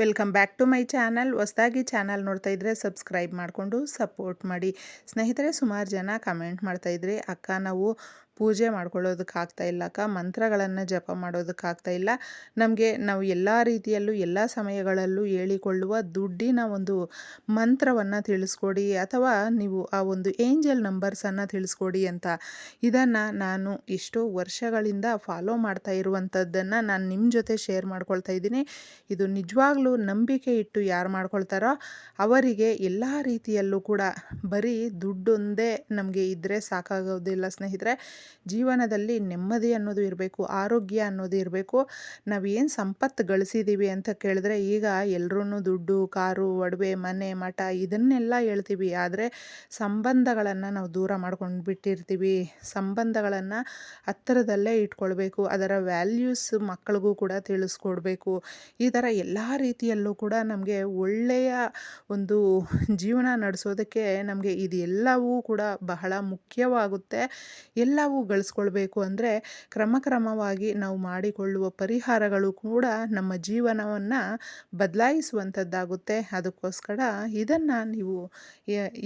Welcome back to my channel. ಹೊಸದಾಗಿ channel ನೋಡ್ತಾ ಇದ್ದರೆ ಸಬ್ಸ್ಕ್ರೈಬ್ ಮಾಡಿಕೊಂಡು ಸಪೋರ್ಟ್ ಮಾಡಿ. ಸ್ನೇಹಿತರೆ, ಸುಮಾರು ಜನ ಕಮೆಂಟ್ ಮಾಡ್ತಾಯಿದ್ರಿ ಅಕ್ಕ, ನಾವು ಪೂಜೆ ಮಾಡ್ಕೊಳ್ಳೋದಕ್ಕಾಗ್ತಾ ಇಲ್ಲ ಅಕ್ಕ ಮಂತ್ರಗಳನ್ನು ಜಪ ಮಾಡೋದಕ್ಕಾಗ್ತಾ ಇಲ್ಲ. ನಮಗೆ ನಾವು ಎಲ್ಲ ರೀತಿಯಲ್ಲೂ, ಎಲ್ಲ ಸಮಯಗಳಲ್ಲೂ ಹೇಳಿಕೊಳ್ಳುವ ದುಡ್ಡಿನ ಒಂದು ಮಂತ್ರವನ್ನು ತಿಳಿಸ್ಕೊಡಿ ಅಥವಾ ನೀವು ಆ ಒಂದು ಏಂಜಲ್ ನಂಬರ್ಸನ್ನು ತಿಳಿಸ್ಕೊಡಿ ಅಂತ. ಇದನ್ನು ನಾನು ಎಷ್ಟೋ ವರ್ಷಗಳಿಂದ ಫಾಲೋ ಮಾಡ್ತಾ ಇರುವಂಥದ್ದನ್ನು ನಾನು ನಿಮ್ಮ ಜೊತೆ ಶೇರ್ ಮಾಡ್ಕೊಳ್ತಾ ಇದ್ದೀನಿ. ಇದು ನಿಜವಾಗ್ಲೂ ನಂಬಿಕೆ ಇಟ್ಟು ಯಾರು ಮಾಡ್ಕೊಳ್ತಾರೋ ಅವರಿಗೆ ಎಲ್ಲ ರೀತಿಯಲ್ಲೂ ಕೂಡ ಬರೀ ದುಡ್ಡೊಂದೇ ನಮಗೆ ಇದ್ದರೆ ಸಾಕಾಗೋದಿಲ್ಲ ಸ್ನೇಹಿತರೆ. ಜೀವನದಲ್ಲಿ ನೆಮ್ಮದಿ ಅನ್ನೋದು ಇರಬೇಕು, ಆರೋಗ್ಯ ಅನ್ನೋದು ಇರಬೇಕು. ನಾವೇನು ಸಂಪತ್ತು ಗಳಿಸಿದ್ದೀವಿ ಅಂತ ಕೇಳಿದ್ರೆ ಈಗ ಎಲ್ಲರೂ ದುಡ್ಡು, ಕಾರು, ಒಡವೆ, ಮನೆ, ಮಠ ಇದನ್ನೆಲ್ಲ ಹೇಳ್ತೀವಿ. ಆದರೆ ಸಂಬಂಧಗಳನ್ನು ನಾವು ದೂರ ಮಾಡ್ಕೊಂಡು ಬಿಟ್ಟಿರ್ತೀವಿ ಸಂಬಂಧಗಳನ್ನು ಹತ್ತಿರದಲ್ಲೇ ಇಟ್ಕೊಳ್ಬೇಕು, ಅದರ ವ್ಯಾಲ್ಯೂಸ್ ಮಕ್ಕಳಿಗೂ ಕೂಡ ತಿಳಿಸ್ಕೊಡ್ಬೇಕು. ಈ ಥರ ಎಲ್ಲ ರೀತಿಯಲ್ಲೂ ಕೂಡ ನಮಗೆ ಒಳ್ಳೆಯ ಒಂದು ಜೀವನ ನಡೆಸೋದಕ್ಕೆ ನಮಗೆ ಇದೆಲ್ಲವೂ ಕೂಡ ಬಹಳ ಮುಖ್ಯವಾಗುತ್ತೆ. ಎಲ್ಲವೂ ಗಳಿಸ್ಕೊಳ್ಬೇಕು ಅಂದರೆ ಕ್ರಮ ಕ್ರಮವಾಗಿ ನಾವು ಮಾಡಿಕೊಳ್ಳುವ ಪರಿಹಾರಗಳು ಕೂಡ ನಮ್ಮ ಜೀವನವನ್ನು ಬದಲಾಯಿಸುವಂಥದ್ದಾಗುತ್ತೆ. ಅದಕ್ಕೋಸ್ಕರ ಇದನ್ನು ನೀವು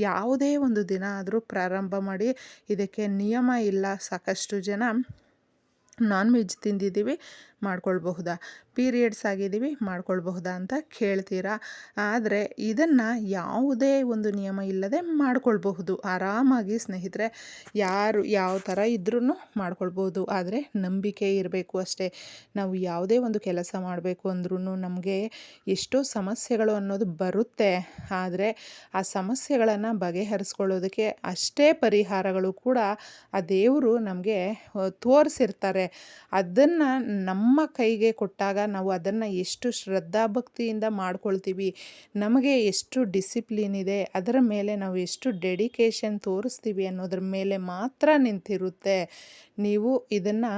ಯಾವುದೇ ಒಂದು ದಿನ ಆದರೂ ಪ್ರಾರಂಭ ಮಾಡಿ, ಇದಕ್ಕೆ ನಿಯಮ ಇಲ್ಲ. ಸಾಕಷ್ಟು ಜನ ನಾನ್ ವೆಜ್ ತಿಂದಿದ್ದೀವಿ. ಮಾಡ್ಕೊಳ್ಬಹುದಾ? ಪೀರಿಯಡ್ಸ್ ಆಗಿದ್ದೀವಿ, ಮಾಡ್ಕೊಳ್ಬಹುದಾ ಅಂತ ಕೇಳ್ತೀರಾ? ಆದರೆ ಇದನ್ನು ಯಾವುದೇ ಒಂದು ನಿಯಮ ಇಲ್ಲದೆ ಮಾಡ್ಕೊಳ್ಬಹುದು. ಆರಾಮಾಗಿ ಸ್ನೇಹಿತರೆ, ಯಾರು ಯಾವ ಥರ ಇದ್ರೂ ಮಾಡ್ಕೊಳ್ಬೋದು ಆದರೆ ನಂಬಿಕೆ ಇರಬೇಕು ಅಷ್ಟೇ. ನಾವು ಯಾವುದೇ ಒಂದು ಕೆಲಸ ಮಾಡಬೇಕು ಅಂದ್ರೂ ನಮಗೆ ಎಷ್ಟೋ ಸಮಸ್ಯೆಗಳು ಅನ್ನೋದು ಬರುತ್ತೆ. ಆದರೆ ಆ ಸಮಸ್ಯೆಗಳನ್ನು ಬಗೆಹರಿಸ್ಕೊಳ್ಳೋದಕ್ಕೆ ಅಷ್ಟೇ ಪರಿಹಾರಗಳು ಕೂಡ ಆ ದೇವರು ನಮಗೆ ತೋರಿಸಿರ್ತಾರೆ. ಅದನ್ನು ನಮ್ಮ ನಮ್ಮ ಕೈಗೆ ಕೊಟ್ಟಾಗ ನಾವು ಅದನ್ನು ಎಷ್ಟು ಶ್ರದ್ಧಾಭಕ್ತಿಯಿಂದ ಮಾಡ್ಕೊಳ್ತೀವಿ, ನಮಗೆ ಎಷ್ಟು ಡಿಸಿಪ್ಲಿನ್ ಇದೆ, ಅದರ ಮೇಲೆ ನಾವು ಎಷ್ಟು ಡೆಡಿಕೇಶನ್ ತೋರಿಸ್ತೀವಿ ಅನ್ನೋದ್ರ ಮೇಲೆ ಮಾತ್ರ ನಿಂತಿರುತ್ತೆ. ನೀವು ಇದನ್ನು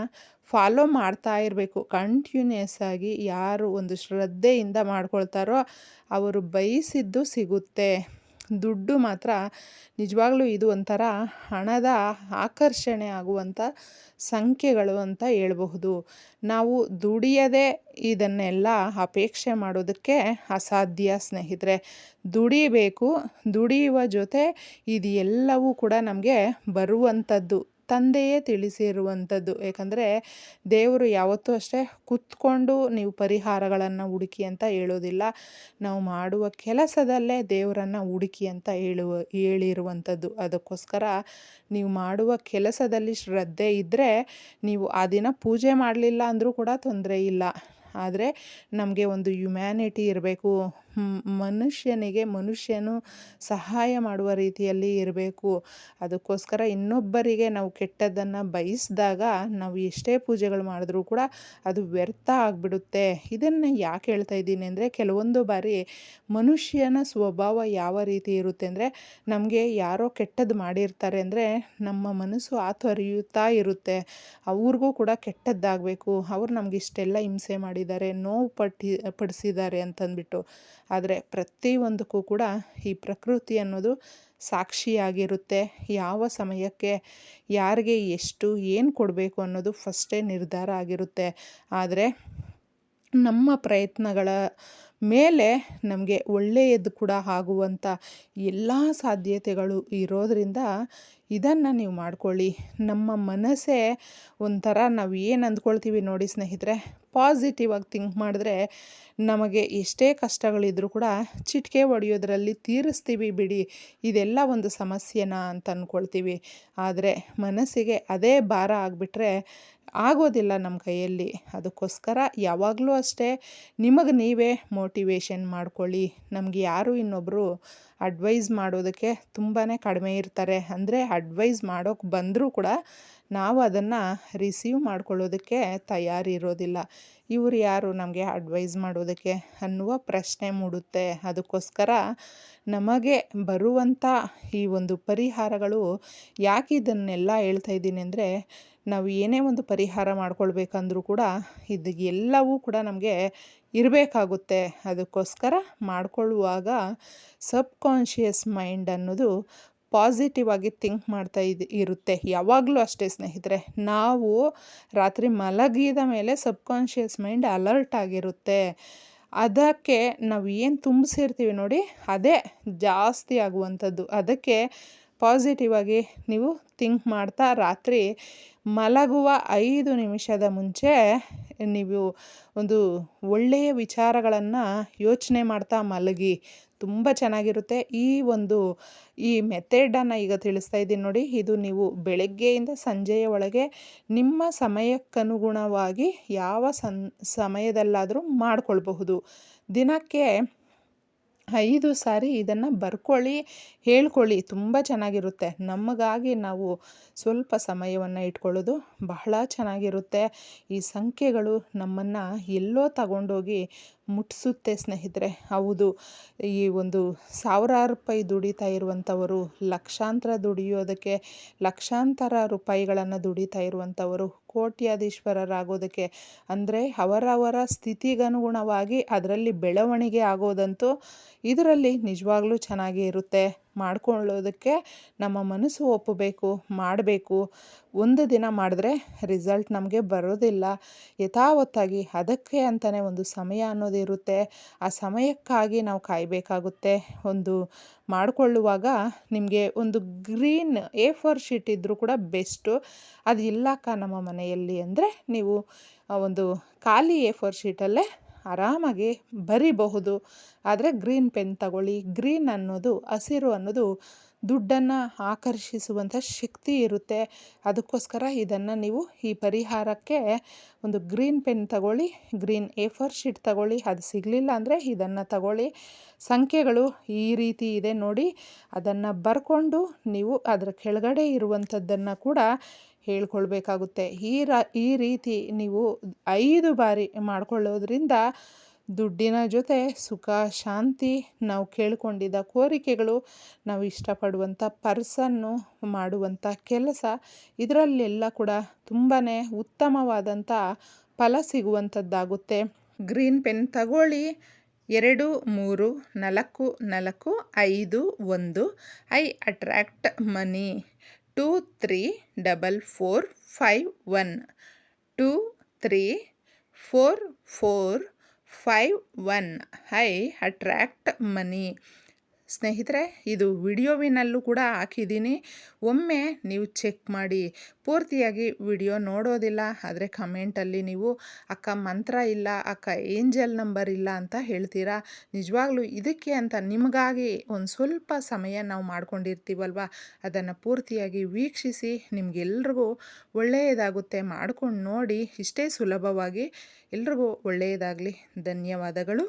ಫಾಲೋ ಮಾಡ್ತಾ ಇರಬೇಕು. ಕಂಟಿನ್ಯೂಸ್ ಆಗಿ ಯಾರು ಒಂದು ಶ್ರದ್ಧೆಯಿಂದ ಮಾಡ್ಕೊಳ್ತಾರೋ ಅವರು ಬಯಸಿದ್ದು ಸಿಗುತ್ತೆ. ದುಡ್ಡು ಮಾತ್ರ ನಿಜವಾಗ್ಲೂ ಇದು ಒಂಥರ ಹಣದ ಆಕರ್ಷಣೆ ಆಗುವಂಥ ಸಂಖ್ಯೆಗಳು ಅಂತ ಹೇಳಬಹುದು. ನಾವು ದುಡಿಯದೆ ಇದನ್ನೆಲ್ಲ ಅಪೇಕ್ಷೆ ಮಾಡೋದಕ್ಕೆ ಅಸಾಧ್ಯ ಸ್ನೇಹಿತರೆ. ದುಡಿಬೇಕು, ದುಡಿಯುವ ಜೊತೆ ಇದು ಎಲ್ಲವೂ ಕೂಡ ನಮಗೆ ಬರುವಂಥದ್ದು. ತಂದೆಯೇ ತಿಳಿಸಿರುವಂಥದ್ದು. ಯಾಕಂದರೆ ದೇವರು ಯಾವತ್ತೂ ಅಷ್ಟೇ ಕುತ್ಕೊಂಡು ನೀವು ಪರಿಹಾರಗಳನ್ನು ಹುಡುಕಿ ಅಂತ ಹೇಳೋದಿಲ್ಲ. ನಾವು ಮಾಡುವ ಕೆಲಸದಲ್ಲೇ ದೇವರನ್ನು ಹುಡುಕಿ ಅಂತ ಹೇಳುವ, ಹೇಳಿರುವಂಥದ್ದು. ಅದಕ್ಕೋಸ್ಕರ ನೀವು ಮಾಡುವ ಕೆಲಸದಲ್ಲಿ ಶ್ರದ್ಧೆ ಇದ್ದರೆ ನೀವು ಆ ದಿನ ಪೂಜೆ ಮಾಡಲಿಲ್ಲ ಅಂದರೂ ಕೂಡ ತೊಂದರೆ ಇಲ್ಲ. ಆದರೆ ನಮಗೆ ಒಂದು ಹ್ಯುಮ್ಯಾನಿಟಿ ಇರಬೇಕು. ಮನುಷ್ಯನಿಗೆ ಮನುಷ್ಯನು ಸಹಾಯ ಮಾಡುವ ರೀತಿಯಲ್ಲಿ ಇರಬೇಕು. ಅದಕ್ಕೋಸ್ಕರ ಇನ್ನೊಬ್ಬರಿಗೆ ನಾವು ಕೆಟ್ಟದ್ದನ್ನು ಬಯಸಿದಾಗ ನಾವು ಎಷ್ಟೇ ಪೂಜೆಗಳು ಮಾಡಿದ್ರೂ ಕೂಡ ಅದು ವ್ಯರ್ಥ ಆಗಿಬಿಡುತ್ತೆ. ಇದನ್ನು ಯಾಕೆ ಹೇಳ್ತಾ ಇದ್ದೀನಿ ಅಂದರೆ ಕೆಲವೊಂದು ಬಾರಿ ಮನುಷ್ಯನ ಸ್ವಭಾವ ಯಾವ ರೀತಿ ಇರುತ್ತೆ ಅಂದರೆ ನಮಗೆ ಯಾರೋ ಕೆಟ್ಟದ್ದು ಮಾಡಿರ್ತಾರೆ ಅಂದರೆ ನಮ್ಮ ಮನಸ್ಸು ಆತೊರೆಯುತ್ತಾ ಇರುತ್ತೆ. ಅವ್ರಿಗೂ ಕೂಡ ಕೆಟ್ಟದ್ದಾಗಬೇಕು. ಅವ್ರು ನಮಗೆ ಇಷ್ಟೆಲ್ಲ ಹಿಂಸೆ ಮಾಡಿದ್ದಾರೆ, ನೋವು ಪಟ್ಟಿ, ಪಡಿಸಿದ್ದಾರೆ ಅಂತಂದ್ಬಿಟ್ಟು. ಆದರೆ ಪ್ರತಿಯೊಂದಕ್ಕೂ ಕೂಡ ಈ ಪ್ರಕೃತಿ ಅನ್ನೋದು ಸಾಕ್ಷಿಯಾಗಿರುತ್ತೆ. ಯಾವ ಸಮಯಕ್ಕೆ ಯಾರಿಗೆ ಎಷ್ಟು ಏನು ಕೊಡಬೇಕು ಅನ್ನೋದು ಫಸ್ಟೇ ನಿರ್ಧಾರ ಆಗಿರುತ್ತೆ. ಆದರೆ ನಮ್ಮ ಪ್ರಯತ್ನಗಳ ಮೇಲೆ ನಮಗೆ ಒಳ್ಳೆಯದು ಕೂಡ ಆಗುವಂಥ ಎಲ್ಲ ಸಾಧ್ಯತೆಗಳು ಇರೋದರಿಂದ ಇದನ್ನು ನೀವು ಮಾಡ್ಕೊಳ್ಳಿ. ನಮ್ಮ ಮನಸ್ಸೇ ಒಂಥರ ನಾವು ಏನು ಅಂದ್ಕೊಳ್ತೀವಿ ನೋಡಿ ಸ್ನೇಹಿತರೆ ಪಾಸಿಟಿವ್ ಆಗಿ ಥಿಂಕ್ ಮಾಡಿದ್ರೆ ನಮಗೆ ಎಷ್ಟೇ ಕಷ್ಟಗಳಿದ್ರೂ ಕೂಡ ಚಿಟಿಕೆ ಹೊಡೆಯೋದ್ರಲ್ಲಿ ತೀರಿಸ್ತೀವಿ ಬಿಡಿ. ಇದೆಲ್ಲ ಒಂದು ಸಮಸ್ಯೆನಾ ಅಂತ ಅಂದ್ಕೊಳ್ತೀವಿ ಆದರೆ ಮನಸ್ಸಿಗೆ ಅದೇ ಭಾರ ಆಗಿಬಿಟ್ರೆ ಆಗೋದಿಲ್ಲ ನಮ್ಮ ಕೈಯಲ್ಲಿ. ಅದಕ್ಕೋಸ್ಕರ ಯಾವಾಗಲೂ ಅಷ್ಟೇ ನಿಮಗೆ ನೀವೇ ಮೋಟಿವೇಶನ್ ಮಾಡ್ಕೊಳ್ಳಿ. ನಮಗೆ ಯಾರು ಇನ್ನೊಬ್ಬರು ಅಡ್ವೈಸ್ ಮಾಡೋದಕ್ಕೆ ತುಂಬಾ ಕಡಿಮೆ ಇರ್ತಾರೆ. ಅಂದರೆ ಅಡ್ವೈಸ್ ಮಾಡೋಕ್ಕೆ ಬಂದರೂ ಕೂಡ ನಾವು ಅದನ್ನು ರಿಸೀವ್ ಮಾಡ್ಕೊಳ್ಳೋದಕ್ಕೆ ತಯಾರಿರೋದಿಲ್ಲ. ಇವರು ಯಾರು ನಮಗೆ ಅಡ್ವೈಸ್ ಮಾಡೋದಕ್ಕೆ ಅನ್ನುವ ಪ್ರಶ್ನೆ ಮೂಡುತ್ತೆ. ಅದಕ್ಕೋಸ್ಕರ ನಮಗೆ ಬರುವಂಥ ಈ ಒಂದು ಪರಿಹಾರಗಳು ಯಾಕೆ ಇದನ್ನೆಲ್ಲ ಹೇಳ್ತಾ ಇದ್ದೀನಿ ಅಂದರೆ, ನಾವು ಏನೇ ಒಂದು ಪರಿಹಾರ ಮಾಡ್ಕೊಳ್ಬೇಕಂದ್ರೂ ಕೂಡ ಇದು ಎಲ್ಲವೂ ಕೂಡ ನಮಗೆ ಇರಬೇಕಾಗುತ್ತೆ. ಅದಕ್ಕೋಸ್ಕರ ಮಾಡಿಕೊಳ್ಳುವಾಗ ಸಬ್ ಕಾನ್ಷಿಯಸ್ ಮೈಂಡ್ ಅನ್ನೋದು ಪಾಸಿಟಿವ್ ಆಗಿ ಥಿಂಕ್ ಮಾಡ್ತಾ ಇದು, ಇರುತ್ತೆ. ಯಾವಾಗಲೂ ಅಷ್ಟೇ ಸ್ನೇಹಿತರೆ, ನಾವು ರಾತ್ರಿ ಮಲಗಿದ ಮೇಲೆ ಸಬ್ಕಾನ್ಷಿಯಸ್ ಮೈಂಡ್ ಅಲರ್ಟ್ ಆಗಿರುತ್ತೆ. ಅದಕ್ಕೆ ನಾವು ಏನು ತುಂಬಿಸಿರ್ತೀವಿ ನೋಡಿ, ಅದೇ ಜಾಸ್ತಿ ಆಗುವಂಥದ್ದು. ಅದಕ್ಕೆ ಪಾಸಿಟಿವ್ ಆಗಿ ನೀವು ಥಿಂಕ್ ಮಾಡ್ತಾ ರಾತ್ರಿ ಮಲಗುವ ಐದು ನಿಮಿಷದ ಮುಂಚೆ ನೀವು ಒಂದು ಒಳ್ಳೆಯ ವಿಚಾರಗಳನ್ನು ಯೋಚನೆ ಮಾಡ್ತಾ ಮಲಗಿ, ತುಂಬ ಚೆನ್ನಾಗಿರುತ್ತೆ. ಈ ಒಂದು, ಈ ಮೆಥಡನ್ನು ಈಗ ತಿಳಿಸ್ತಾ ಇದ್ದೀನಿ ನೋಡಿ. ಇದು ನೀವು ಬೆಳಗ್ಗೆಯಿಂದ ಸಂಜೆಯ ಒಳಗೆ ನಿಮ್ಮ ಸಮಯಕ್ಕನುಗುಣವಾಗಿ ಯಾವ ಸನ್ ಸಮಯದಲ್ಲಾದರೂ ಮಾಡಿಕೊಳ್ಬಹುದು. ದಿನಕ್ಕೆ ಐದು ಸಾರಿ ಇದನ್ನು ಬರ್ಕೊಳ್ಳಿ, ಹೇಳ್ಕೊಳ್ಳಿ. ತುಂಬ ಚೆನ್ನಾಗಿರುತ್ತೆ. ನಮಗಾಗಿ ನಾವು ಸ್ವಲ್ಪ ಸಮಯವನ್ನು ಇಟ್ಕೊಳ್ಳೋದು ಬಹಳ ಚೆನ್ನಾಗಿರುತ್ತೆ. ಈ ಸಂಖ್ಯೆಗಳು ನಮ್ಮನ್ನು ಎಲ್ಲೋ ತಗೊಂಡೋಗಿ ಮುಟ್ಟಿಸುತ್ತೆ ಸ್ನೇಹಿತರೆ. ಹೌದು, ಈ ಒಂದು ಸಾವಿರಾರು ರೂಪಾಯಿ ದುಡಿತಾ ಇರುವಂಥವರು, ಲಕ್ಷಾಂತರ ದುಡಿಯೋದಕ್ಕೆ, ಲಕ್ಷಾಂತರ ರೂಪಾಯಿಗಳನ್ನು ದುಡಿತಾ ಇರುವಂಥವರು, ಕೋಟ್ಯಾಧೀಶ್ವರರಾಗೋದಕ್ಕೆ, ಅಂದರೆ ಅವರವರ ಸ್ಥಿತಿಗನುಗುಣವಾಗಿ ಅದರಲ್ಲಿ ಬೆಳವಣಿಗೆ ಆಗೋದಂತೂ ಇದರಲ್ಲಿ ನಿಜವಾಗ್ಲೂ ಚೆನ್ನಾಗೇ ಇರುತ್ತೆ. ಮಾಡ್ಕೊಳ್ಳೋದಕ್ಕೆ ನಮ್ಮ ಮನಸ್ಸು ಒಪ್ಪಬೇಕು, ಮಾಡಬೇಕು. ಒಂದು ದಿನ ಮಾಡಿದ್ರೆ ರಿಸಲ್ಟ್ ನಮಗೆ ಬರೋದಿಲ್ಲ. ಯಥಾವತ್ತಾಗಿ ಅದಕ್ಕೆ ಅಂತಲೇ ಒಂದು ಸಮಯ ಅನ್ನೋದು ಇರುತ್ತೆ. ಆ ಸಮಯಕ್ಕಾಗಿ ನಾವು ಕಾಯಬೇಕಾಗುತ್ತೆ. ಒಂದು ಮಾಡಿಕೊಳ್ಳುವಾಗ ನಿಮಗೆ ಒಂದು ಗ್ರೀನ್ ಎ ಫೋರ್ ಶೀಟ್ ಇದ್ದರೂ ಕೂಡ ಬೆಸ್ಟು ಅದು ಇಲ್ಲಕ್ಕ ನಮ್ಮ ಮನೆಯಲ್ಲಿ ಅಂದರೆ ನೀವು ಒಂದು ಖಾಲಿ ಎ ಫೋರ್ ಶೀಟಲ್ಲೇ ಆರಾಮಾಗಿ ಬರಿಬಹುದು. ಆದರೆ ಗ್ರೀನ್ ಪೆನ್ ತಗೊಳ್ಳಿ. ಗ್ರೀನ್ ಅನ್ನೋದು, ಹಸಿರು ಅನ್ನೋದು ದುಡ್ಡನ್ನು ಆಕರ್ಷಿಸುವಂಥ ಶಕ್ತಿ ಇರುತ್ತೆ. ಅದಕ್ಕೋಸ್ಕರ ಇದನ್ನು ನೀವು ಈ ಪರಿಹಾರಕ್ಕೆ ಒಂದು ಗ್ರೀನ್ ಪೆನ್ ತಗೊಳ್ಳಿ. ಗ್ರೀನ್ ಎ ಫೋರ್ ಶೀಟ್ ತಗೊಳ್ಳಿ. ಅದು ಸಿಗಲಿಲ್ಲ ಅಂದರೆ ಇದನ್ನು ತಗೊಳ್ಳಿ. ಸಂಖ್ಯೆಗಳು ಈ ರೀತಿ ಇದೆ ನೋಡಿ. ಅದನ್ನು ಬರ್ಕೊಂಡು ನೀವು ಅದರ ಕೆಳಗಡೆ ಇರುವಂಥದ್ದನ್ನು ಕೂಡ ಹೇಳ್ಕೊಳ್ಬೇಕಾಗುತ್ತೆ. ಈ ರ, ಈ ರೀತಿ ನೀವು ಐದು ಬಾರಿ ಮಾಡಿಕೊಳ್ಳೋದ್ರಿಂದ ದುಡ್ಡಿನ ಜೊತೆ ಸುಖ, ಶಾಂತಿ ನಾವು ಕೇಳಿಕೊಂಡಿದ್ದ ಕೋರಿಕೆಗಳು, ನಾವು ಇಷ್ಟಪಡುವಂಥ ಪರ್ಸನ್ನು ಮಾಡುವಂಥ ಕೆಲಸ, ಇದರಲ್ಲೆಲ್ಲ ಕೂಡ ತುಂಬಾ ಉತ್ತಮವಾದಂಥ ಫಲ ಸಿಗುವಂಥದ್ದಾಗುತ್ತೆ. ಗ್ರೀನ್ ಪೆನ್ ತಗೊಳ್ಳಿ. ಎರಡು, ಮೂರು, ನಾಲ್ಕು ನಾಲ್ಕು, ಐದು, ಒಂದು. I attract money. Two three double four five one two three four four five one I attract money ಸ್ನೇಹಿತರೆ, ಇದು ವಿಡಿಯೋವಿನಲ್ಲೂ ಕೂಡ ಹಾಕಿದ್ದೀನಿ. ಒಮ್ಮೆ ನೀವು ಚೆಕ್ ಮಾಡಿ. ಪೂರ್ತಿಯಾಗಿ ವಿಡಿಯೋ ನೋಡೋದಿಲ್ಲ, ಆದರೆ ಕಮೆಂಟಲ್ಲಿ ನೀವು, ಅಕ್ಕ ಮಂತ್ರ ಇಲ್ಲ, ಅಕ್ಕ ಏಂಜಲ್ ನಂಬರ್ ಇಲ್ಲ ಅಂತ ಹೇಳ್ತೀರಾ? ನಿಜವಾಗ್ಲೂ ಇದಕ್ಕೆ ಅಂತ ನಿಮಗಾಗಿ ಒಂದು ಸ್ವಲ್ಪ ಸಮಯ ನಾವು ಮಾಡ್ಕೊಂಡಿರ್ತೀವಲ್ವ? ಅದನ್ನು ಪೂರ್ತಿಯಾಗಿ ವೀಕ್ಷಿಸಿ, ನಿಮಗೆಲ್ರಿಗೂ ಒಳ್ಳೆಯದಾಗುತ್ತೆ ಮಾಡ್ಕೊಂಡು ನೋಡಿ. ಇಷ್ಟೇ ಸುಲಭವಾಗಿ ಎಲ್ರಿಗೂ ಒಳ್ಳೆಯದಾಗಲಿ. ಧನ್ಯವಾದಗಳು.